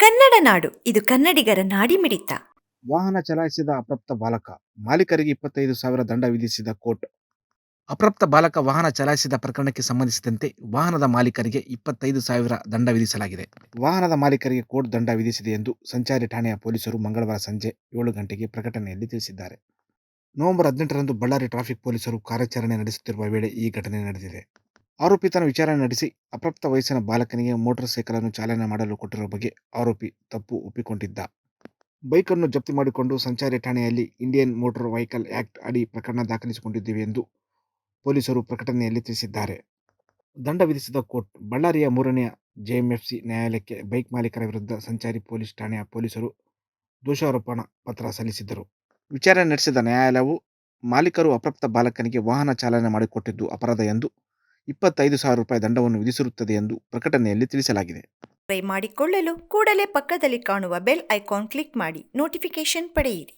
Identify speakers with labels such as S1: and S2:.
S1: ಕನ್ನಡ ನಾಡು, ಇದು ಕನ್ನಡಿಗರ ನಾಡಿಮಿಡಿತ.
S2: ವಾಹನ ಚಲಾಯಿಸಿದ ಅಪ್ರಾಪ್ತ ಬಾಲಕ, ಮಾಲೀಕರಿಗೆ ಇಪ್ಪತ್ತೈದು ಸಾವಿರ ದಂಡ ವಿಧಿಸಿದ ಕೋರ್ಟ್. ಅಪ್ರಾಪ್ತ ಬಾಲಕ ವಾಹನ ಚಲಾಯಿಸಿದ ಪ್ರಕರಣಕ್ಕೆ ಸಂಬಂಧಿಸಿದಂತೆ ವಾಹನದ ಮಾಲೀಕರಿಗೆ ಇಪ್ಪತ್ತೈದು ಸಾವಿರ ದಂಡ ವಿಧಿಸಲಾಗಿದೆ. ವಾಹನದ ಮಾಲೀಕರಿಗೆ ಕೋರ್ಟ್ ದಂಡ ವಿಧಿಸಿದೆ ಎಂದು ಸಂಚಾರಿ ಠಾಣೆಯ ಪೊಲೀಸರು ಮಂಗಳವಾರ ಸಂಜೆ ಏಳು ಗಂಟೆಗೆ ಪ್ರಕಟಣೆಯಲ್ಲಿ ತಿಳಿಸಿದ್ದಾರೆ. ನವೆಂಬರ್ ಹದಿನೆಂಟರಂದು ಬಳ್ಳಾರಿ ಟ್ರಾಫಿಕ್ ಪೊಲೀಸರು ಕಾರ್ಯಾಚರಣೆ ನಡೆಸುತ್ತಿರುವ ವೇಳೆ ಈ ಘಟನೆ ನಡೆದಿದೆ. ಆರೋಪಿತನ ವಿಚಾರಣೆ ನಡೆಸಿ ಅಪ್ರಾಪ್ತ ವಯಸ್ಸಿನ ಬಾಲಕನಿಗೆ ಮೋಟಾರ್ ಸೈಕಲನ್ನು ಚಾಲನೆ ಮಾಡಲು ಕೊಟ್ಟಿರುವ ಬಗ್ಗೆ ಆರೋಪಿ ತಪ್ಪು ಒಪ್ಪಿಕೊಂಡಿದ್ದ. ಬೈಕನ್ನು ಜಪ್ತಿ ಮಾಡಿಕೊಂಡು ಸಂಚಾರಿ ಠಾಣೆಯಲ್ಲಿ ಇಂಡಿಯನ್ ಮೋಟಾರ್ ವೆಹಿಕಲ್ ಆಕ್ಟ್ ಅಡಿ ಪ್ರಕರಣ ದಾಖಲಿಸಿಕೊಂಡಿದ್ದೇವೆ ಎಂದು ಪೊಲೀಸರು ಪ್ರಕಟಣೆಯಲ್ಲಿ ತಿಳಿಸಿದ್ದಾರೆ. ದಂಡ ವಿಧಿಸಿದ ಕೋರ್ಟ್ ಬಳ್ಳಾರಿಯ ಮೂರನೆಯ ಜೆಎಂಎಫ್ಸಿ ನ್ಯಾಯಾಲಯಕ್ಕೆ ಬೈಕ್ ಮಾಲೀಕರ ವಿರುದ್ಧ ಸಂಚಾರಿ ಪೊಲೀಸ್ ಠಾಣೆಯ ಪೊಲೀಸರು ದೋಷಾರೋಪಣ ಪತ್ರ ಸಲ್ಲಿಸಿದ್ದರು. ವಿಚಾರಣೆ ನಡೆಸಿದ ನ್ಯಾಯಾಲಯವು ಮಾಲೀಕರು ಅಪ್ರಾಪ್ತ ಬಾಲಕನಿಗೆ ವಾಹನ ಚಾಲನೆ ಮಾಡಿಕೊಟ್ಟಿದ್ದು ಅಪರಾಧ ಎಂದು ಇಪ್ಪತ್ತೈದು ಸಾವಿರ ರೂಪಾಯಿ ದಂಡವನ್ನು ವಿಧಿಸಿರುತ್ತದೆ ಎಂದು ಪ್ರಕಟಣೆಯಲ್ಲಿ ತಿಳಿಸಲಾಗಿದೆ.
S1: ಮಾಡಿಕೊಳ್ಳಲು ಕೂಡಲೇ ಪಕ್ಕದಲ್ಲಿ ಕಾಣುವ ಬೆಲ್ ಐಕಾನ್ ಕ್ಲಿಕ್ ಮಾಡಿ. ನೋಟಿಫಿಕೇಶನ್ ಪಡೆಯಿರಿ.